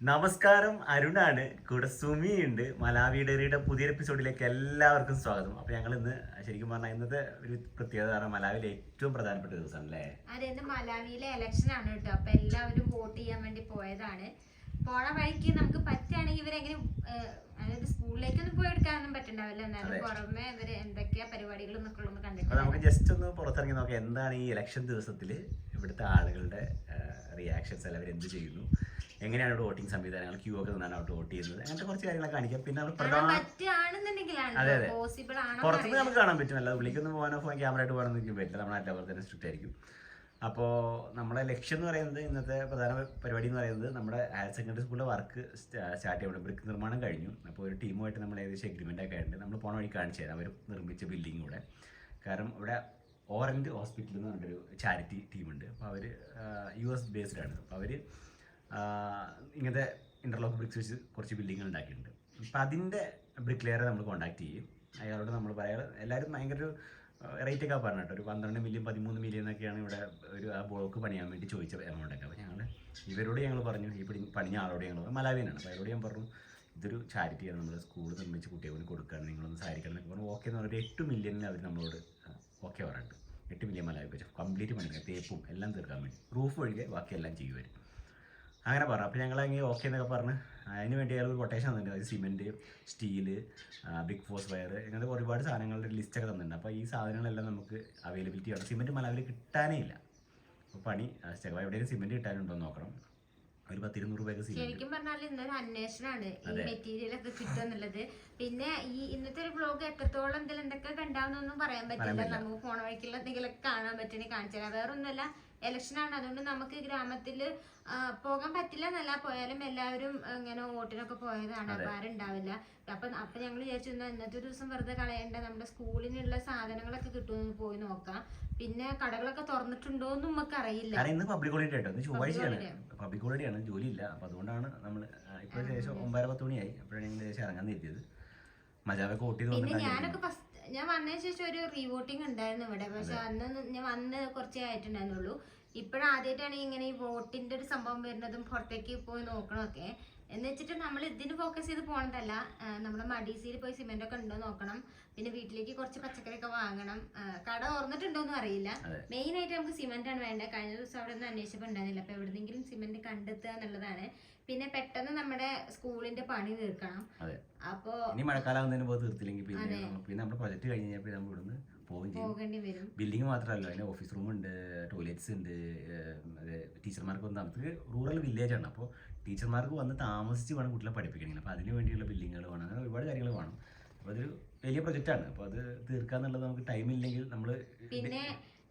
നമസ്കാരം അരുണാണ്. കൂടെ സുമി ഉണ്ട് മലാവി ഡയറിയുടെ പുതിയ എപ്പിസോഡിലേക്ക് എല്ലാവർക്കും സ്വാഗതം. അപ്പൊ ഞങ്ങൾ ഇന്ന് ശരിക്കും പറഞ്ഞാൽ ഇന്നത്തെ ഒരു പ്രത്യേകത കാരണം മലാവിയിലെ ഏറ്റവും പ്രധാനപ്പെട്ട ദിവസമാണ് അല്ലേ അതെ ഇന്ന് മലാവിയിലെ ഇലക്ഷൻ ആണ് കേട്ടോ. അപ്പൊ എല്ലാവരും വോട്ട് ചെയ്യാൻ വേണ്ടി പോയതാണ്. പോണ വഴിക്ക് നമുക്ക് പറ്റുകയാണെങ്കിൽ ഇവരെങ്ങനെ അതായത് സ്കൂളിലേക്കൊന്നും പോയി എടുക്കാനൊന്നും പറ്റണ്ടാവില്ല. എന്നാലും. പുറമെ ഇവർ എന്തൊക്കെയാ പരിപാടികൾ നമുക്ക് ജസ്റ്റ് ഒന്ന് പുറത്തിറങ്ങി നോക്കാം. എന്താണ് ഈ ഇലക്ഷൻ ദിവസത്തിൽ ഇവിടുത്തെ ആളുകളുടെ റിയാക്ഷൻസ് അല്ലെങ്കിൽ എന്ത് ചെയ്യുന്നു? എങ്ങനെയാണ് ഇവിടെ വോട്ടിംഗ് സംവിധാനങ്ങൾ? ക്യൂ ഒക്കെ നിന്നാണ് അവിടെ വോട്ട് ചെയ്യുന്നത്? അങ്ങനത്തെ കുറച്ച് കാര്യങ്ങളൊക്കെ കാണിക്കാം. പിന്നെ നമ്മൾ പ്രധാന അതെ, അതെ. പുറത്തുനിന്ന് നമുക്ക് കാണാൻ പറ്റും. അല്ലാതെ ഉള്ളിലേക്കൊന്നും പോകാനോ ഫോൺ ക്യാമറ ആയിട്ട് പോകാനൊന്നും പറ്റില്ല. നമ്മുടെ അല്ലാതെ തന്നെ സ്ട്രിക്റ്റ് ആയിരിക്കും. അപ്പോൾ നമ്മുടെ ലക്ഷ്യം എന്ന് പറയുന്നത് ഇന്നത്തെ പ്രധാന പരിപാടി എന്ന് പറയുന്നത് നമ്മുടെ ഹയർ സെക്കൻഡറി സ്കൂളിലെ വർക്ക് സ്റ്റാർട്ട് ചെയ്യണം ബ്രിക്ക് നിർമ്മാണം കഴിഞ്ഞു. അപ്പോൾ ഒരു ടീമുമായിട്ട് നമ്മൾ ഏകദേശം എഗ്രിമെന്റ് ഒക്കെ ആയിട്ടുണ്ട്. നമ്മൾ പോണ വഴി കാണിച്ചു തരാം. അവർ നിർമ്മിച്ച ബിൽഡിംഗ് കൂടെ. കാരണം ഇവിടെ ഓറഞ്ച് ഹോസ്പിറ്റൽ എന്ന് പറഞ്ഞൊരു ചാരിറ്റി ടീമുണ്ട് അപ്പോൾ അവർ യു എസ് ബേസ്ഡ് ആണ്. അപ്പോൾ അവർ ഇങ്ങനത്തെ ഇന്റർലോക്ക് ബ്രിക്സ് വെച്ച് കുറച്ച് ബിൽഡിങ്ങുകൾ ഉണ്ടാക്കിയിട്ടുണ്ട്. അപ്പോൾ അതിന്റെ ബ്രിക്ക് ലെയറെ നമ്മൾ കോൺടാക്ട് ചെയ്യും. അയാളോട് നമ്മൾ പറയാം എല്ലാവരും ഭയങ്കര ഒരു റേറ്റ് ഒക്കെ പറഞ്ഞു കേട്ടോ ഒരു പന്ത്രണ്ട് മില്യൺ പതിമൂന്ന് മില്യൺ എന്നൊക്കെയാണ് ഇവിടെ ഒരു ആ ബ്ലോക്ക് പണിയാൻ വേണ്ടി ചോദിച്ച എമൗണ്ട് ഒക്കെ അപ്പോൾ ഞങ്ങൾ ഇവരോട് ഞങ്ങൾ പറഞ്ഞു ഈ പണി പണിഞ്ഞ ആളോട് ഞങ്ങൾ മലാവീനാണ് അപ്പോൾ അവരോട് ഞാൻ പറഞ്ഞു ഇതൊരു ചാരിറ്റിയാണ് നമ്മൾ സ്കൂൾ നിർമ്മിച്ച് കുട്ടികൾക്ക് കൊടുക്കുകയാണ് നിങ്ങളൊന്ന് സഹായിക്കണം എന്നൊക്കെ പറഞ്ഞു. ഓക്കെ എന്ന് പറഞ്ഞിട്ട് എട്ട് മില്യണിന് അവർ നമ്മളോട് ഓക്കെ പറഞ്ഞിട്ട്. എട്ട് മില്യൺ മലാവി വെച്ചു. കംപ്ലീറ്റ് പണി തേപ്പും എല്ലാം തീർക്കാൻ വേണ്ടി. റൂഫ് ഒഴികെ ബാക്കിയെല്ലാം ചെയ്യുമായിരുന്നു അങ്ങനെ പറഞ്ഞു. അപ്പോൾ ഞങ്ങൾ അങ്ങനെ ഓക്കെ എന്നൊക്കെ പറഞ്ഞ് അതിന് വേണ്ടി അയാൾ കൊട്ടേഷൻ തന്നിട്ടുണ്ട്. അതായത് സിമെന്റ് സ്റ്റീൽ ബിഗ് ഫോസ് വയർ ഇങ്ങനത്തെ ഒരുപാട് സാധനങ്ങളുടെ ലിസ്റ്റ് ഒക്കെ തന്നിട്ടുണ്ട്. അപ്പോൾ ഈ സാധനങ്ങളെല്ലാം നമുക്ക് അവൈലബിലിറ്റി ആണ്. സിമെന്റ് മലവിൽ കിട്ടാനേ ഇല്ല. അപ്പോൾ പണി ചെലവ്. എവിടെയെങ്കിലും സിമെന്റ് കിട്ടാനുണ്ടോ എന്ന് നോക്കണം. ഒരു പത്തിരുന്നൂറ് രൂപയൊക്കെ ശരിക്കും പറഞ്ഞാൽ ഇന്നൊരു അന്വേഷണമാണ് ഈ. മെറ്റീരിയൽ ഒക്കെ കിട്ടുക എന്നുള്ളത്. പിന്നെ ഈ ഇന്നത്തെ ഒരു ബ്ലോഗ് എത്രത്തോളം ഇതിൽ എന്തൊക്കെ കണ്ടാവുന്നൊന്നും പറയാൻ പറ്റില്ല. നമുക്ക് ഫോൺ വഴിക്കുള്ള എന്തെങ്കിലുമൊക്കെ കാണാൻ പറ്റണേ കാണിച്ചു തരാം. വേറെ ആണ്. അതുകൊണ്ട് നമുക്ക് ഗ്രാമത്തിൽ പോകാൻ പറ്റില്ല എന്നല്ല പോയാലും എല്ലാവരും ഇങ്ങനെ വോട്ടിനൊക്കെ പോയതാണ്. അപ്പൊ ആരും ഉണ്ടാവില്ല. അപ്പൊ അപ്പൊ ഞങ്ങൾ വിചാരിച്ചു "എന്നാ ഇന്നത്തെ ഒരു ദിവസം വെറുതെ കളയണ്ട. നമ്മുടെ സ്കൂളിനുള്ള സാധനങ്ങളൊക്കെ കിട്ടുമെന്ന് പോയി നോക്കാം. പിന്നെ കടകളൊക്കെ തുറന്നിട്ടുണ്ടോ എന്ന് നമുക്ക് അറിയില്ല. ഇന്ന് പബ്ലിക് ഹോളിഡേ ഇന്ന് ചൊവ്വാഴ്ചയാണ്. പബ്ലിക് ഹോളിഡേ ആണ്. ജോലിയില്ല. അപ്പോൾ അതുകൊണ്ടാണ് നമ്മൾ ഇപ്പോൾ ശേഷം ഒമ്പതര പത്ത് മണിയായി. അപ്പോഴാണ് ഞങ്ങൾ ശേഷം ഇറങ്ങാൻ എത്തിയത് മജാവൊക്കെ വോട്ട് ചെയ്ത് ഞാനൊക്കെ ഫസ്റ്റ് ഞാൻ വന്നതിന് ശേഷം ഒരു റീവോട്ടിംഗ് ഉണ്ടായിരുന്നു ഇവിടെ. പക്ഷെ അന്ന് ഞാൻ വന്ന് കുറച്ചേ ആയിട്ടുണ്ടായിരുന്നുള്ളൂ. ഇപ്പോഴാദ്യമായിട്ടാണ് ഇങ്ങനെ ഈ വോട്ടിന്റെ ഒരു സംഭവം വരുന്നതും പുറത്തേക്ക് പോയി നോക്കണമൊക്കെ എന്ന് വെച്ചിട്ട് നമ്മൾ ഇതിന് ഫോക്കസ് ചെയ്ത് പോകണതല്ല ആ, നമ്മുടെ മടീസിയിൽ പോയി സിമെന്റ് ഒക്കെ ഉണ്ടോ നോക്കണം. പിന്നെ വീട്ടിലേക്ക് കുറച്ച് പച്ചക്കറിയൊക്കെ വാങ്ങണം. കട തുറന്നിട്ടുണ്ടോന്നും അറിയില്ല. മെയിൻ ആയിട്ട് നമുക്ക് സിമെന്റ് ആണ് വേണ്ടത്. കഴിഞ്ഞ ദിവസം അവിടെ ഒന്നും അന്വേഷിച്ചപ്പോൾ ഉണ്ടായിരുന്നില്ല. അപ്പൊ എവിടെന്നെങ്കിലും സിമെന്റ് കണ്ടെത്തുക എന്നുള്ളതാണ്. പിന്നെ പെട്ടെന്ന് നമ്മുടെ സ്കൂളിന്റെ പണി തീർക്കണം. അപ്പോ മഴക്കാലം തീർത്തില്ലെങ്കിൽ പിന്നെ നമ്മുടെ പ്രൊജക്ട് കഴിഞ്ഞ് കഴിഞ്ഞാൽ പോവുകയും ചെയ്യും. ബിൽഡിംഗ് മാത്രമല്ല അതിന് ഓഫീസ് റൂം ഉണ്ട് ടോയ്ലറ്റ്സ് ഉണ്ട് ടീച്ചർമാർക്ക് വന്ന് നമുക്ക് റൂറൽ വില്ലേജ് ആണ്. അപ്പോൾ ടീച്ചർമാർക്ക് വന്ന് താമസിച്ച് വേണം കുട്ടികളെ പഠിപ്പിക്കണമെങ്കിൽ. അപ്പോൾ അതിന് വേണ്ടിയുള്ള ബിൽഡിങ്ങുകൾ വേണം. അങ്ങനെ ഒരുപാട് കാര്യങ്ങൾ വേണം. അപ്പോൾ അതൊരു വലിയ പ്രൊജക്റ്റാണ് അപ്പോൾ അത് തീർക്കാന്നുള്ളത് നമുക്ക് ടൈം ഇല്ലെങ്കിൽ നമ്മൾ പിന്നെ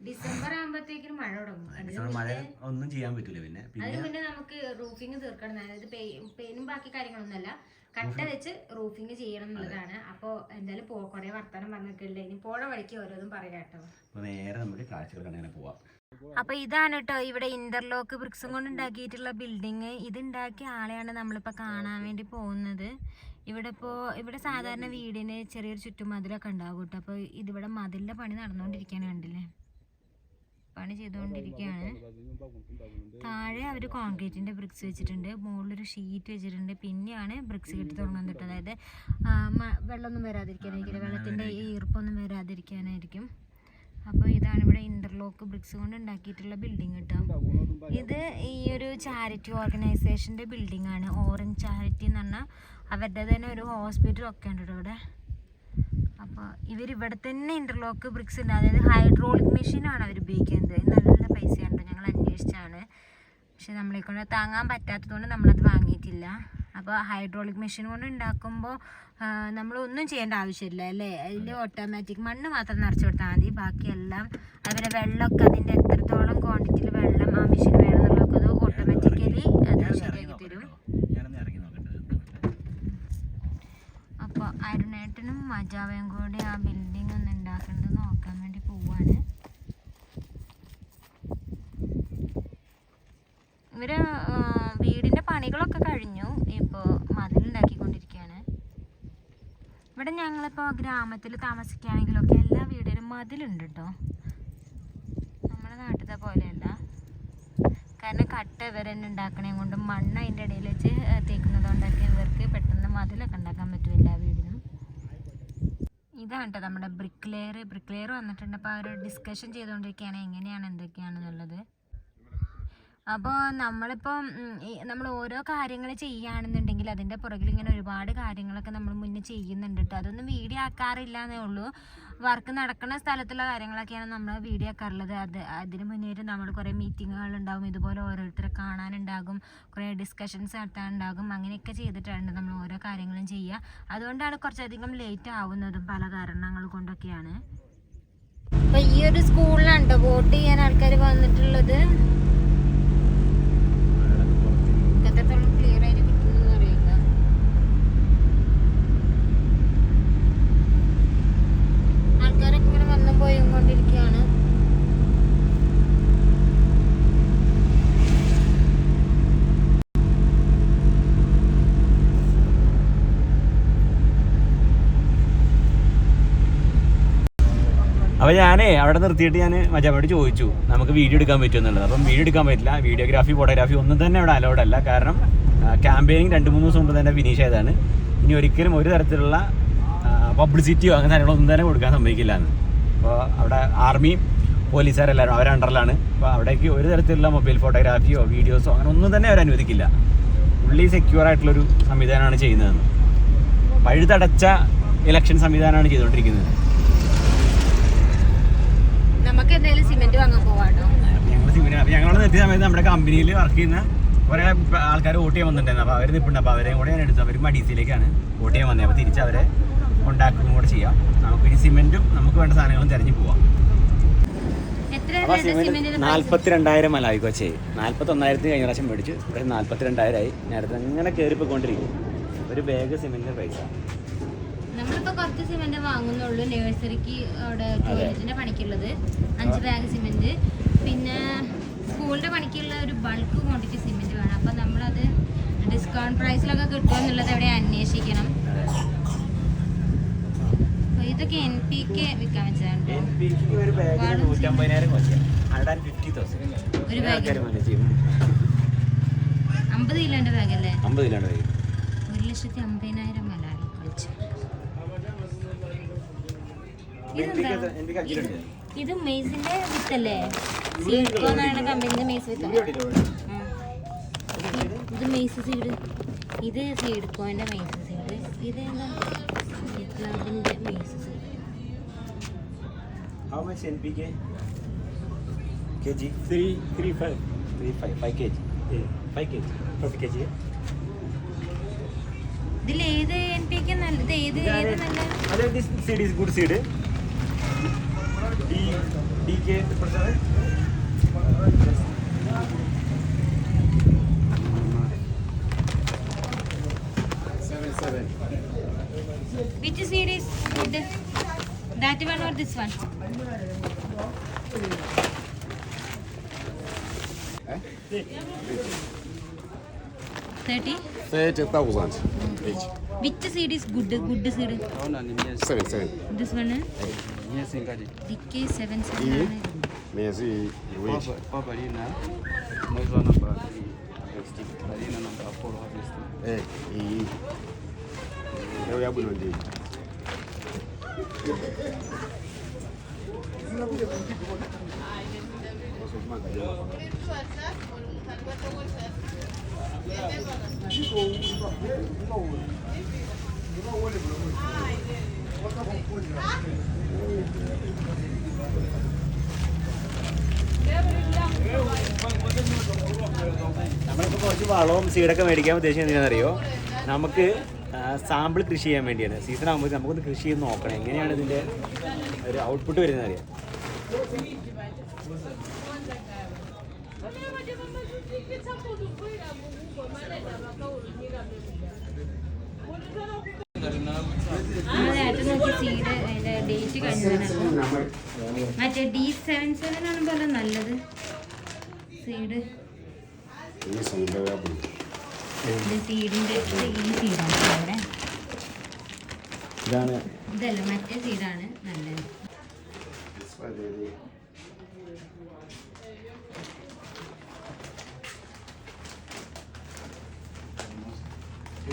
ഡിസംബർ ആകുമ്പോഴത്തേക്കും മഴ തുടങ്ങും. മഴ ഒന്നും ചെയ്യാൻ പറ്റില്ല പിന്നെ. പിന്നെ നമുക്ക് റൂഫിങ് തീർക്കണം. അതായത് പെയിനും ബാക്കി കാര്യങ്ങളൊന്നുമല്ല. കട്ട വെച്ച് റൂഫിങ് ചെയ്യണം എന്നുള്ളതാണ്. അപ്പോ എന്തായാലും പോ കൊറേ വർത്തമാനം പറഞ്ഞിട്ടില്ല ഇനി പോണ വഴിക്ക് ഓരോന്നും പറയാം കേട്ടോ. അപ്പോൾ നേരെ നമുക്ക് കാഴ്ചകൾ കണ്ടങ്ങനെ പോവാം. അപ്പൊ ഇതാണ് കേട്ടോ ഇവിടെ ഇന്റർലോക്ക് ബ്രിക്സും കൊണ്ട് ഉണ്ടാക്കിയിട്ടുള്ള ബിൽഡിങ് ഇത് ഉണ്ടാക്കിയ ആളെയാണ് നമ്മളിപ്പോ കാണാൻ വേണ്ടി പോകുന്നത്. ഇവിടെ ഇപ്പോ ഇവിടെ സാധാരണ വീടിന് ചെറിയൊരു ചുറ്റുമതിലൊക്കെ ഉണ്ടാവും കേട്ടോ. അപ്പൊ ഇതിവിടെ മതിലിന്റെ പണി നടന്നുകൊണ്ടിരിക്കുകയാണ് കണ്ടില്ലേ? പണി ചെയ്തുകൊണ്ടിരിക്കുകയാണ്. താഴെ അവർ കോൺക്രീറ്റിന്റെ ബ്രിക്സ് വെച്ചിട്ടുണ്ട്. മുകളിലൊരു ഷീറ്റ് വെച്ചിട്ടുണ്ട്. പിന്നെയാണ് ബ്രിക്സ് കെട്ടി തുടങ്ങുന്നത്. കേട്ടോ അതായത് വെള്ളമൊന്നും വരാതിരിക്കാനായിരിക്കും. വെള്ളത്തിന്റെ ഈർപ്പൊന്നും വരാതിരിക്കാനായിരിക്കും. അപ്പോൾ ഇതാണ് ഇവിടെ ഇന്റർലോക്ക് ബ്രിക്സ് കൊണ്ട് ഉണ്ടാക്കിയിട്ടുള്ള ബിൽഡിംഗ് കേട്ടോ. ഇത് ഈ ഒരു ചാരിറ്റി ഓർഗനൈസേഷന്റെ ബിൽഡിംഗ് ആണ്. ഓറഞ്ച് ചാരിറ്റി എന്ന് പറഞ്ഞാൽ അവരുടെ തന്നെ ഒരു ഹോസ്പിറ്റൽ ഒക്കെ ഉണ്ട് ഇവിടെ. അപ്പോൾ ഇവർ ഇവിടെ തന്നെ ഇന്റർലോക്ക് ബ്രിക്സ് ഉണ്ട്. അതായത് ഹൈഡ്രോളിക് മെഷീനാണ് അവർ ഉപയോഗിക്കുന്നത് നല്ല പൈസയാണ് കേട്ടോ ഞങ്ങൾ അന്വേഷിച്ചാണ് പക്ഷെ നമ്മളെ കൊണ്ട് താങ്ങാൻ പറ്റാത്തതുകൊണ്ട് നമ്മളത് വാങ്ങിയിട്ടില്ല. അപ്പോൾ ഹൈഡ്രോളിക് മെഷീൻ കൊണ്ട് ഉണ്ടാക്കുമ്പോൾ നമ്മളൊന്നും ചെയ്യേണ്ട ആവശ്യമില്ല അല്ലേ? അതിൽ ഓട്ടോമാറ്റിക് മണ്ണ് മാത്രം നിറച്ച് കൊടുത്താൽ മതി. ബാക്കിയെല്ലാം അതുപോലെ വെള്ളമൊക്കെ അതിന്റെ എത്രത്തോളം ക്വാണ്ടിറ്റിയിൽ വെള്ളം ആ മെഷീൻ വേണം എന്നുള്ളതൊക്കെ അത് ഓട്ടോമാറ്റിക്കലി അത് ശരിയാക്കി തരും. അപ്പോൾ അരുണേട്ടനും മജാവയും കൂടി ആ ബിൽഡിംഗ് ഒന്ന് ഉണ്ടാക്കേണ്ടത് നോക്കാൻ വേണ്ടി പോവാണ്. ഇവർ വീടിന്റെ പണികളൊക്കെ കഴിഞ്ഞു. ഇപ്പോൾ മതിലുണ്ടാക്കിക്കൊണ്ടിരിക്കുകയാണ് ഇവിടെ ഞങ്ങളിപ്പോൾ ഗ്രാമത്തിൽ താമസിക്കുകയാണെങ്കിലൊക്കെ എല്ലാ വീടിനും മതിലുണ്ട് കേട്ടോ നമ്മുടെ നാട്ടിലത്തെ പോലെയല്ല. കാരണം കട്ട ഇവർ തന്നെ ഉണ്ടാക്കണേ കൊണ്ട് മണ്ണ് അതിന്റെ ഇടയിൽ വെച്ച് തേക്കുന്നതുകൊണ്ടൊക്കെ ഇവർക്ക് പെട്ടെന്ന് മതിലൊക്കെ ഉണ്ടാക്കാൻ പറ്റും എല്ലാ വീടിനും. ഇതാണ് കേട്ടോ നമ്മുടെ ബ്രിക്ക് ലെയർ ബ്രിക്ക് ലെയർ വന്നിട്ടുണ്ട് അപ്പോൾ അവർ ഡിസ്കഷൻ ചെയ്തുകൊണ്ടിരിക്കുകയാണ്. എങ്ങനെയാണ് എന്തൊക്കെയാണെന്നുള്ളത്. അപ്പോൾ നമ്മളിപ്പം നമ്മൾ ഓരോ കാര്യങ്ങൾ ചെയ്യുകയാണെന്നുണ്ടെങ്കിൽ അതിന്റെ പുറകിൽ ഇങ്ങനെ ഒരുപാട് കാര്യങ്ങളൊക്കെ നമ്മൾ മുന്നേ ചെയ്യുന്നുണ്ട് കേട്ടോ അതൊന്നും വീഡിയോ ആക്കാറില്ല എന്നേ ഉള്ളൂ. വർക്ക് നടക്കുന്ന സ്ഥലത്തുള്ള കാര്യങ്ങളൊക്കെയാണ് നമ്മൾ വീഡിയോ ആക്കാറുള്ളത്. അത് അതിന് മുന്നേ നമ്മൾ കുറേ മീറ്റിങ്ങുകൾ ഉണ്ടാകും. ഇതുപോലെ ഓരോരുത്തരെ കാണാനുണ്ടാകും. കുറേ ഡിസ്കഷൻസ് നടത്താനുണ്ടാകും. അങ്ങനെയൊക്കെ ചെയ്തിട്ടാണ് നമ്മൾ ഓരോ കാര്യങ്ങളും ചെയ്യുക. അതുകൊണ്ടാണ് കുറച്ചധികം ലേറ്റ് ആവുന്നതും പല കാരണങ്ങൾ കൊണ്ടൊക്കെയാണ്. അപ്പോൾ ഈ ഒരു സ്കൂളിലാണ് കേട്ടോ വോട്ട് ചെയ്യാൻ ആൾക്കാർ വന്നിട്ടുള്ളത് എത്രത്തോളം ക്ലിയർ ആയിട്ട് കിട്ടുന്നു അറിയില്ല ആൾക്കാരൊക്കെ ഇങ്ങനെ വന്നും പോയും കൊണ്ടിരിക്കുകയാണ് ഞാനേ അവിടെ നിർത്തിയിട്ട് ഞാൻ മജാമോട് ചോദിച്ചു നമുക്ക് വീഡിയോ എടുക്കാൻ പറ്റുമെന്നുള്ളത് അപ്പം വീഡിയോ എടുക്കാൻ പറ്റില്ല വീഡിയോഗ്രാഫി ഫോട്ടോഗ്രാഫി ഒന്നും തന്നെ അവിടെ അലോഡ് അല്ല. കാരണം ക്യാമ്പയിനിങ് രണ്ട് മൂന്ന് ദിവസം മുമ്പ് തന്നെ ഫിനിഷ് ആയതാണ്. ഇനി ഒരിക്കലും ഒരു തരത്തിലുള്ള പബ്ലിസിറ്റിയോ അങ്ങനെ കാര്യങ്ങളൊന്നും തന്നെ കൊടുക്കാൻ സമ്മതിക്കില്ല എന്ന്. അപ്പോൾ അവിടെ ആർമി പോലീസുകാരെല്ലാവരും അവരുടെ അണ്ടറിലാണ് അപ്പോൾ അവിടേക്ക് ഒരു തരത്തിലുള്ള മൊബൈൽ ഫോട്ടോഗ്രാഫിയോ വീഡിയോസോ അങ്ങനെ ഒന്നും തന്നെ അവർ അനുവദിക്കില്ല. ഉള്ളി സെക്യൂർ ആയിട്ടുള്ളൊരു സംവിധാനമാണ് ചെയ്യുന്നതെന്ന്. പഴുതടച്ച ഇലക്ഷൻ സംവിധാനമാണ് ചെയ്തുകൊണ്ടിരിക്കുന്നത്. നമുക്ക് എന്തെങ്കിലും സിമെന്റ് വാങ്ങാൻ പോവാട്ടോ ഞങ്ങൾ എത്തിയ സമയത്ത് നമ്മുടെ കമ്പനിയിൽ വർക്ക് ചെയ്യുന്ന കുറേ ആൾക്കാർ വോട്ട് ചെയ്യാൻ വന്നിട്ടുണ്ടായിരുന്നു. അപ്പോൾ അവർ നിൽപ്പുണ്ട് അപ്പോൾ അവരെയും കൂടെ ഞാൻ എടുത്തു. അവർ മഡീസിലേക്കാണ് വോട്ട് ചെയ്യാൻ വന്നത് അപ്പോൾ തിരിച്ച് അവരെ ഉണ്ടാക്കുകയും കൂടെ ചെയ്യാം. നമുക്ക് ഇനി സിമെന്റും നമുക്ക് വേണ്ട സാധനങ്ങളും തിരഞ്ഞു പോവാം. നാൽപ്പത്തി രണ്ടായിരം അലായി കൊച്ചേ നാൽപ്പത്തി ഒന്നായിരത്തി കഴിഞ്ഞ പ്രാവശ്യം മേടിച്ചു. നാൽപ്പത്തി രണ്ടായിരമായി ഞാൻ അങ്ങനെ കയറിപ്പോയിക്കൊണ്ടിരിക്കും ഒരു ബാഗ് സിമെന്റിന് പൈസ നമ്മളിപ്പോ കുറച്ച് സിമെന്റ് വാങ്ങുന്നുള്ളൂ നഴ്സറിക്ക് അവിടെ ടോയ്ലറ്റിന്റെ പണിക്കുള്ളത്. അഞ്ച് ബാഗ് സിമെന്റ്. പിന്നെ സ്കൂളിന്റെ പണിക്കുള്ള ഒരു ബൾക്ക് ക്വാണ്ടിറ്റി സിമെന്റ് വേണം. അപ്പൊ നമ്മളത് ഡിസ്കൗണ്ട് പ്രൈസിലൊക്കെ കിട്ടുമോ എന്നുള്ളത് എവിടെ അന്വേഷിക്കണം. ഇതൊക്കെ എൻ പി കെ വിൽക്കാൻ വെച്ചാണ് ഒരു ബാഗ് അമ്പത് കിലോന്റെ ബാഗ് അല്ലേ? ഒരു ലക്ഷത്തി അമ്പതിനായിരം ഇത് മെയ്സിന്റെ വിത്തല്ലേ സീഡ്കോ എന്നാണ് കമ്പനിന്റെ മെയ്സ് വിത്ത് ഇത് മെയ്സ് സീഡ് ഇത് സീഡ്കോന്റെ മെയ്സ് സീഡ് ഇത് എന്താ maize seed How much NPK? kg? Three, three, five. Three, five, five kg. Yeah, 5 kg. Five kg. ഇതിൽ ഏത് എൻ പി ഒക്കെ നല്ലത് ഏത് ഏത് നല്ല seed good seed D D K Seven seven. Which series, is this? That one or this one? Eh? Thirty Thirty thousand each. Which seed is good? Good seed. Seven, seven. This one. eh? DK seven seven. Mhm. Miezi iwili. Eh, hii. Leo yabu ndo ndio. നമ്മളിപ്പോൾ കുറച്ച് വളവും സീഡൊക്കെ മേടിക്കാൻ ഉദ്ദേശിച്ചത് എന്തിനാണെന്നറിയോ നമുക്ക് sample കൃഷി ചെയ്യാൻ വേണ്ടിയാണ്. Season ആകുമ്പോൾ നമുക്കൊന്ന് കൃഷി ചെയ്ത് നോക്കണം. എങ്ങനെയാണ് ഇതിന്റെ ഒരു ഔട്ട്പുട്ട് വരുന്നത് അറിയാം നമ്മളേട്ടൻ നോക്കി സീഡ് അതിന്റെ ഡേറ്റ് കഴിഞ്ഞതാണ് മറ്റേ ഡി സെവൻ സെവൻ ആണ് പോലെ നല്ലത് സീഡ് സീഡിന്റെ ഈ സീഡാണ് ഇതല്ല മറ്റേ സീഡാണ് നല്ലത്.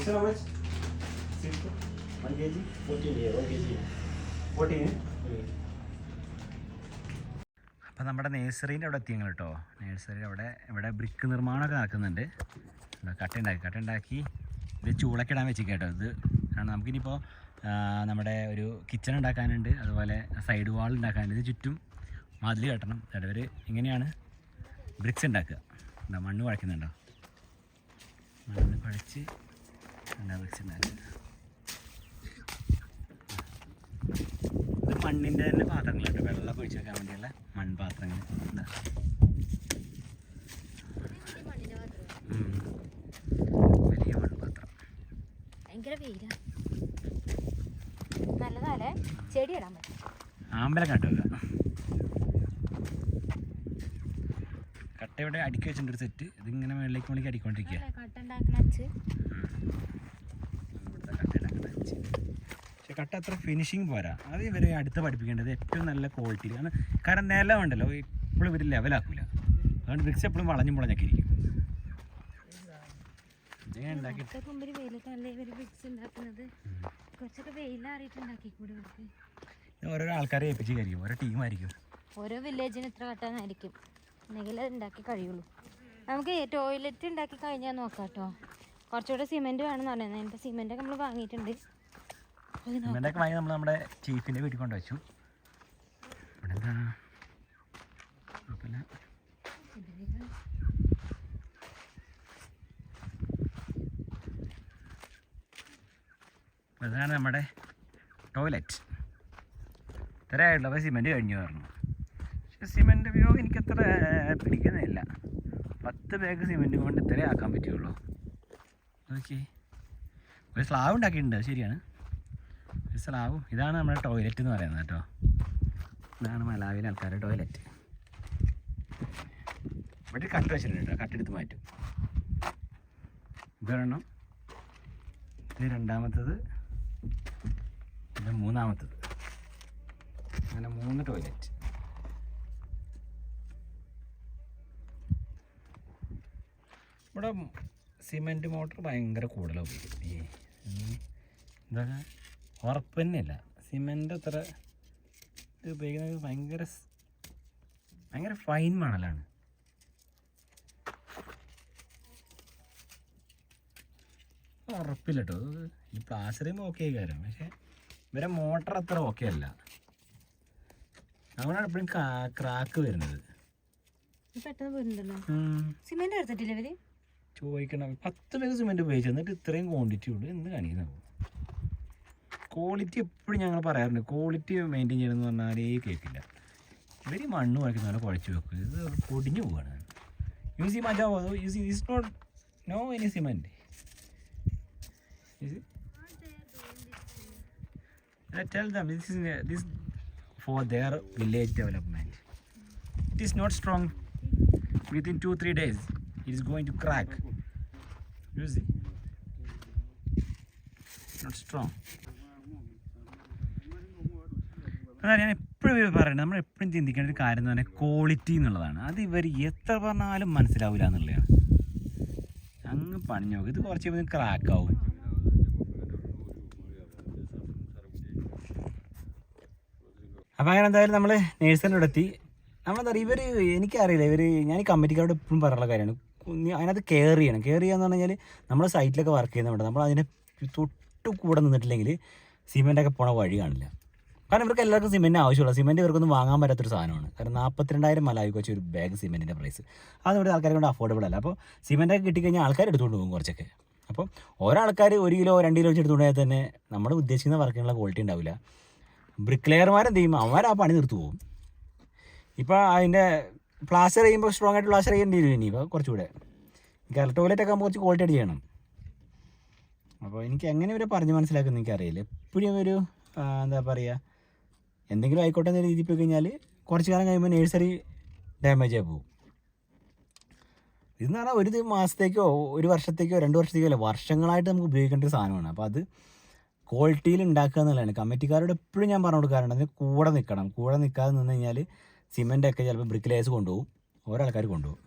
One K G fourteen one K G fourteen അപ്പം നമ്മുടെ നേഴ്സറീന്റെ അവിടെ എത്തിയങ്ങൾ കേട്ടോ. നേഴ്സറി അവിടെ ഇവിടെ ബ്രിക്ക് നിർമ്മാണമൊക്കെ നടക്കുന്നുണ്ട്. കട്ടുണ്ടാക്കി കട്ടുണ്ടാക്കി ഇത് ചൂളക്കിടാൻ വെച്ചിരിക്കുക കേട്ടോ ഇത്. കാരണം നമുക്കിനിയിപ്പോൾ ആ, നമ്മുടെ ഒരു കിച്ചൺ ഉണ്ടാക്കാനുണ്ട്. അതുപോലെ സൈഡ് വാൾ ഉണ്ടാക്കാനുണ്ട്. ഇത് ചുറ്റും മതിൽ കെട്ടണം. ചിലവർ ഇങ്ങനെയാണ് ബ്രിക്സ് ഉണ്ടാക്കുക. എന്താ മണ്ണ് കുഴക്കുന്നുണ്ടോ മണ്ണ് കുഴച്ച് ഇത് മണ്ണിന്റെ തന്നെ പാത്രങ്ങളുണ്ട് വെള്ളം ഒഴിച്ച് വെക്കാൻ വേണ്ടിയുള്ള മൺപാത്രങ്ങൾ. എന്താ. വലിയ മൺപാത്രം. ഭയങ്കര വെയിലാ. നല്ലതാലേ ചെടി ഇടാൻ പറ്റും. ആമ്പലം കട്ടുവെക്കുക ഇവിടെ അടുക്കി വെച്ചിട്ടുണ്ട് ഒരു സെറ്റ് ഇതിങ്ങനെ മേളിലേക്ക് മുകളിലേക്ക് അടിക്കൊണ്ടിരിക്കുക. പക്ഷെ കട്ട അത്ര ഫിനിഷിങ് പോരാ. അത് ഇവരെ അടുത്ത് പഠിപ്പിക്കേണ്ടത് ഏറ്റവും നല്ല ക്വാളിറ്റി ആണ് കാരണം നിലം ഉണ്ടല്ലോ എപ്പോഴും ഇവർ ലെവലാക്കൂല അതുകൊണ്ട് ബ്രിക്സ് എപ്പോഴും വളഞ്ഞു മുളഞ്ഞൊക്കെ ഇരിക്കും. ഓരോ ആൾക്കാരെ ഏൽപ്പിച്ച് കഴിക്കും ഓരോ ടീമായിരിക്കും ഓരോ വില്ലേജിന് ഇത്ര കട്ടാന്നായിരിക്കും എന്നെങ്കിൽ അത് ഉണ്ടാക്കി കഴിയുള്ളൂ. നമുക്ക് ടോയ്ലറ്റ് ഉണ്ടാക്കി കഴിഞ്ഞാൽ നോക്കാം കേട്ടോ കുറച്ചുകൂടെ സിമെന്റ് വേണമെന്ന് പറയുന്നത് ഇപ്പോൾ സിമെന്റൊക്കെ നമ്മൾ വാങ്ങിയിട്ടുണ്ട്. നോക്കാം. വാങ്ങി നമ്മൾ നമ്മുടെ ചീഫിന്റെ വീട്ടിൽ കൊണ്ട് ഇതാണ് നമ്മുടെ ടോയ്ലറ്റ് ഇത്രയായിട്ടുള്ളൂ സിമെന്റ് കഴിഞ്ഞു പറഞ്ഞു. സിമെന്റ് ഉപയോഗം എനിക്കത്ര പിടിക്കുന്നില്ല. പത്ത് ബാഗ് സിമെന്റ് കൊണ്ട് ഇത്രേ ആക്കാൻ പറ്റുള്ളൂ. നോക്കി ഒരു സ്ലാവ് ഉണ്ടാക്കിയിട്ടുണ്ട് ശരിയാണ്. ഒരു സ്ലാവും ഇതാണ് നമ്മുടെ ടോയ്ലറ്റ് എന്ന് പറയുന്നത് കേട്ടോ. ഇതാണ് മലാവിലെ ആൾക്കാരുടെ ടോയ്ലറ്റ് ഇവിടെ കട്ട് വെച്ചിട്ടുണ്ട് കേട്ടോ. കട്ടെടുത്ത് മാറ്റും. ഇതൊരെണ്ണം. ഇത് രണ്ടാമത്തത്. ഇത് മൂന്നാമത്തത്. അങ്ങനെ മൂന്ന് ടോയ്ലറ്റ് ഇവിടെ സിമെന്റ് മോട്ടർ ഭയങ്കര കൂടുതലാണ് ഉപയോഗിക്കുന്നത്. ഈ എന്താ ഉറപ്പ് തന്നെയല്ല. സിമെന്റ് അത്ര ഇത് ഉപയോഗിക്കുന്നത് ഭയങ്കര ഭയങ്കര ഫൈൻ മണലാണ്. ഉറപ്പില്ല കേട്ടോ ഈ പ്ലാസ്റ്ററിയും ഓക്കെ കാര്യം. പക്ഷേ ഇവരെ മോട്ടർ അത്ര ഓക്കെ അല്ല. അതുകൊണ്ടാണ് എപ്പോഴും ക്രാക്ക് വരുന്നത്. സിമെന്റ് എടുത്തിട്ടില്ല ഇവർ? ചോദിക്കണം. പത്ത് പേര് സിമെന്റ് ഉപയോഗിച്ചു. എന്നിട്ട് ഇത്രയും ക്വാണ്ടിറ്റി ഉള്ളൂ എന്ന് കാണിക്കുന്നത് ക്വാളിറ്റി എപ്പോഴും ഞങ്ങൾ പറയാറുണ്ട്. ക്വാളിറ്റി മെയിന്റെയിൻ ചെയ്യണമെന്ന് പറഞ്ഞാലേ കേൾക്കില്ല. ഇവർ മണ്ണ് കുഴക്കുന്ന പോലെ കുഴച്ച് വെക്കും. ഇത് പൊടിഞ്ഞു പോവാണ്. യൂസ് ഈ യൂസി use is not no any cement is for their village development it is not strong within two three days it is going to crack. It. not strong. അതാണ് ഞാൻ എപ്പോഴും പറയുന്നത് നമ്മൾ എപ്പോഴും ചിന്തിക്കേണ്ട ഒരു കാര്യം എന്ന് പറഞ്ഞാൽ ക്വാളിറ്റി എന്നുള്ളതാണ്. അത് ഇവർ എത്ര പറഞ്ഞാലും മനസ്സിലാവില്ല എന്നുള്ളതാണ്. അങ്ങ് പണിഞ്ഞു നോക്കും. ഇത് കുറച്ച് ക്രാക്ക് ആവും. അപ്പോൾ അങ്ങനെ എന്തായാലും നമ്മൾ നേഴ്സറിന്റെ എത്തി. നമ്മളെന്താ പറയുക? ഇവർ എനിക്കറിയില്ല. ഇവർ ഞാൻ ഈ കമ്മിറ്റിക്കാരോട് എപ്പോഴും പറയാനുള്ള കാര്യമാണ്. അതിനകത്ത് കെയർ ചെയ്യണം. കെയർ എന്ന് പറഞ്ഞു കഴിഞ്ഞാൽ നമ്മുടെ സൈറ്റിലൊക്കെ വർക്ക് ചെയ്യുന്നുണ്ട് നമ്മൾ അതിനെ തൊട്ട് കൂടെ നിന്നിട്ടില്ലെങ്കിൽ സിമെന്റൊക്കെ പോണ വഴി കാണില്ല. കാരണം ഇവർക്ക് എല്ലാവർക്കും സിമെന്റ് ആവശ്യമുള്ള സിമെന്റ് ഇവർക്കൊന്നും വാങ്ങാൻ പറ്റാത്തൊരു സാധനമാണ്. കാരണം നാൽപ്പത്തിരണ്ടായിരം മലാവിക്ക് വെച്ച് ഒരു ബാഗ് സിമെന്റിന്റെ പ്രൈസ് അത് ഇവിടെ ആൾക്കാരെ കൊണ്ട് അഫോർഡബിൾ അല്ല. അപ്പോൾ സിമെന്റൊക്കെ കിട്ടിക്കഴിഞ്ഞാൽ ആൾക്കാർ എടുത്തുകൊണ്ട് പോകും കുറച്ചൊക്കെ. അപ്പോൾ ഓരോ ആൾക്കാർ ഒരു കിലോ രണ്ട് കിലോ വെച്ച് എടുത്തുകൊണ്ട് തന്നെ നമ്മൾ ഉദ്ദേശിക്കുന്ന വർക്കിനുള്ള ക്വാളിറ്റി ഉണ്ടാവില്ല. ബ്രിക്ക് ലെയർമാരെന്ത് ചെയ്യും? അവന്മാർ ആ പണി നിർത്തു പോകും ഇപ്പോൾ അതിന്റെ പ്ലാസ്റ്റർ ചെയ്യുമ്പോൾ സ്ട്രോങ് ആയിട്ട് പ്ലാസ്റ്റർ ചെയ്യേണ്ടി വരും ഇനി. ഇപ്പോൾ കുറച്ചുകൂടെ. എനിക്ക് ടോയ്ലറ്റ് ഒക്കെ കുറച്ച് ക്വാളിറ്റി അടി ചെയ്യണം. അപ്പോൾ എനിക്ക് എങ്ങനെ ഇവരെ പറഞ്ഞ് മനസ്സിലാക്കുന്ന എനിക്കറിയില്ല. എപ്പോഴും ഒരു എന്താ പറയുക എന്തെങ്കിലും ആയിക്കോട്ടെ എന്ന രീതിയിൽ പോയി കഴിഞ്ഞാൽ കുറച്ച് കാലം കഴിയുമ്പോൾ നേഴ്സറി ഡാമേജ് ആയി പോകും. ഇതെന്ന് പറഞ്ഞാൽ ഒരു മാസത്തേക്കോ ഒരു വർഷത്തേക്കോ രണ്ട് വർഷത്തേക്കോ അല്ല വർഷങ്ങളായിട്ട് നമുക്ക് ഉപയോഗിക്കേണ്ട ഒരു സാധനമാണ്. അപ്പോൾ അത് ക്വാളിറ്റിയിൽ ഉണ്ടാക്കുക എന്നുള്ളതാണ്. കമ്മിറ്റിക്കാരോട് എപ്പോഴും ഞാൻ പറഞ്ഞു കൊടുക്കാറുണ്ട്. അതിന് കൂടെ നിൽക്കണം കൂടെ നിൽക്കാതെ നിന്ന് കഴിഞ്ഞാൽ സിമെന്റ് ഒക്കെ ചിലപ്പോൾ ബ്രിക്ക് ലേസ് കൊണ്ടുപോകും. ഓരോ ആൾക്കാർ കൊണ്ടുപോകും.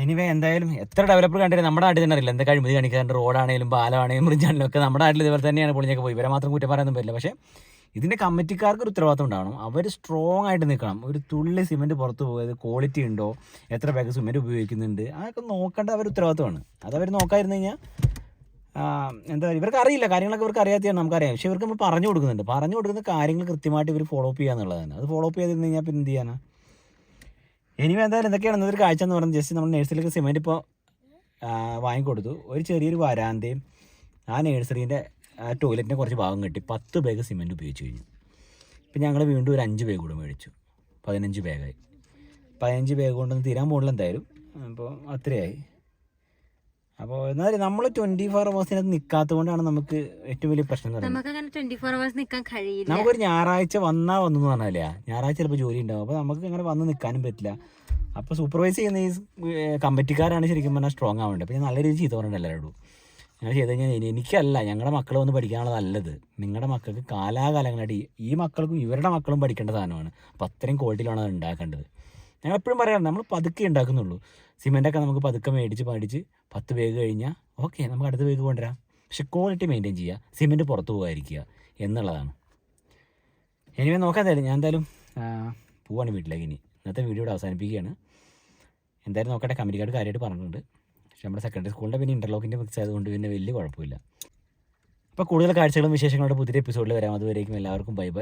എനിവേ എന്തായാലും എത്ര ഡെവലപ്പർ കണ്ടിട്ട് നമ്മുടെ നാട്ടിൽ തന്നെ അറിയില്ല. എന്തൊക്കെ അഴിമതി കാണിക്കാറുണ്ട് റോഡാണെങ്കിലും പാലമാണെങ്കിലും ബ്രിഡ്ജാണെങ്കിലും ഒക്കെ നമ്മുടെ നാട്ടിൽ ഇതുപോലെ തന്നെയാണ് പൊളിഞ്ഞൊക്കെ പോയി. ഇവരെ മാത്രം കുറ്റം പറയാനൊന്നും പറ്റില്ല. പക്ഷേ ഇതിന്റെ കമ്മിറ്റിക്കാർക്ക് ഒരു ഉത്തരവാദിത്വം ഉണ്ടാവണം. അവർ സ്ട്രോങ് ആയിട്ട് നിൽക്കണം. ഒരു തുള്ളി സിമെന്റ് പുറത്ത് പോയത് ക്വാളിറ്റി ഉണ്ടോ? എത്ര പേക്ക് സിമെന്റ് ഉപയോഗിക്കുന്നുണ്ട്? അതൊക്കെ നോക്കേണ്ട അവർ ഉത്തരവാദിത്വമാണ്. അതവർ നോക്കാതിരുന്നു കഴിഞ്ഞാൽ എന്താ ഇവർക്ക് അറിയില്ല. കാര്യങ്ങളൊക്കെ ഇവർക്ക് അറിയാത്തതാണ് നമുക്കറിയാം. പക്ഷേ ഇവർക്ക് നമ്മൾ പറഞ്ഞു കൊടുക്കുന്നുണ്ട്. പറഞ്ഞു കൊടുക്കുന്ന കാര്യങ്ങൾ കൃത്യമായിട്ട് ഇവർ ഫോളോ അപ്പ് ചെയ്യുക എന്നുള്ളതാണ് അത് ഫോളോ അപ്പ് ചെയ്തിരുന്നു കഴിഞ്ഞാൽ പിന്നെ എന്ത് ചെയ്യാനാണ് ഇനി എന്തായാലും എന്തൊക്കെയാണ് ഇന്നത്തെ കാഴ്ച എന്ന് പറഞ്ഞാൽ ജസ്റ്റ് നമ്മൾ നേഴ്സറിയിലേക്ക് സിമെന്റ് ഇപ്പോൾ വാങ്ങിക്കൊടുത്തു. ഒരു ചെറിയൊരു വരാന്തയും ആ നേഴ്സറീന്റെ ടോയ്ലറ്റിന്റെ കുറച്ച് ഭാഗം കിട്ടി പത്ത് ബാഗ് സിമെന്റ് ഉപയോഗിച്ച് കഴിഞ്ഞു. ഇപ്പം ഞങ്ങൾ വീണ്ടും ഒരു അഞ്ച് ബാഗ് കൂടെ മേടിച്ചു. പതിനഞ്ച് ബാഗായി പതിനഞ്ച് ബാഗ് കൊണ്ടൊന്നും തീരാൻ പോകണില്ല എന്തായാലും. അപ്പോൾ അത്രയായി. അപ്പോൾ എന്നാലും നമ്മൾ ട്വന്റി ഫോർ അവേഴ്സിനകത്ത് നിൽക്കാത്തത് കൊണ്ടാണ് നമുക്ക് ഏറ്റവും വലിയ പ്രശ്നം നമുക്ക് അങ്ങനെ ട്വന്റി ഫോർ അവേഴ്സ് നിൽക്കാൻ കഴിയില്ല. നമുക്കൊരു ഞായറാഴ്ച വന്നാ വന്നു പറഞ്ഞാലേ ഞായറാഴ്ച ചിലപ്പോൾ ജോലി ഉണ്ടാവും. അപ്പോൾ നമുക്ക് അങ്ങനെ വന്ന് നിൽക്കാനും പറ്റില്ല. അപ്പോൾ സൂപ്പർവൈസ് ചെയ്യുന്ന ഈ കമ്പറ്റിക്കാരാണ് കമ്മിറ്റിക്കാരാണ് ശരിക്കും പറഞ്ഞാൽ സ്ട്രോങ് ആവേണ്ടത്. അപ്പോൾ ഞാൻ നല്ല രീതിയിൽ ചെയ്തു പറഞ്ഞു എല്ലാവരോടും. ഞാൻ ചെയ്ത് കഴിഞ്ഞാൽ എനിക്കല്ല ഞങ്ങളുടെ മക്കൾ വന്ന് പഠിക്കാനുള്ള നല്ലത്. നിങ്ങളുടെ മക്കൾക്ക് കാലാകാലങ്ങളായിട്ട് ഈ- ഈ മക്കൾക്കും ഇവരുടെ മക്കളും പഠിക്കേണ്ട സാധനമാണ്. അപ്പോൾ അത്രയും ക്വാളിറ്റിയിലാണ് അത് ഉണ്ടാക്കേണ്ടത്. ഞങ്ങൾ എപ്പോഴും പറയാറുണ്ട് നമ്മൾ പതുക്കെ ഉണ്ടാക്കുന്നുള്ളൂ. സിമെന്റൊക്കെ നമുക്ക് പതുക്കെ മേടിച്ച് മേടിച്ച് പത്ത് പേഗ് കഴിഞ്ഞാൽ ഓക്കെ നമുക്ക് അടുത്ത പേഗ് കൊണ്ടുവരാം. പക്ഷെ ക്വാളിറ്റി മെയിന്റെയിൻ ചെയ്യുക സിമെന്റ് പുറത്ത് പോകാതിരിക്കുക എന്നുള്ളതാണ്. എനിവേ നോക്കാൻ എന്തായാലും. ഞാൻ എന്തായാലും പോവാണ് വീട്ടിലേക്ക് ഇനി. ഇന്നത്തെ വീഡിയോ ഇവിടെ അവസാനിപ്പിക്കുകയാണ്. എന്തായാലും നോക്കട്ടെ കമ്പനിക്കാട് കാര്യമായിട്ട് പറഞ്ഞിട്ടുണ്ട്. പക്ഷെ നമ്മുടെ സെക്കൻഡറി സ്കൂളിന്റെ പിന്നെ ഇന്റർലോക്കിന്റെ മിക്സ് ആയതുകൊണ്ട് പിന്നെ വലിയ കുഴപ്പമില്ല. അപ്പോൾ കൂടുതൽ കാഴ്ചകളും വിശേഷങ്ങളുടെ പുതിയ എപ്പിസോഡിൽ വരാം. അതുവരേക്കും എല്ലാവർക്കും ബൈ ബൈ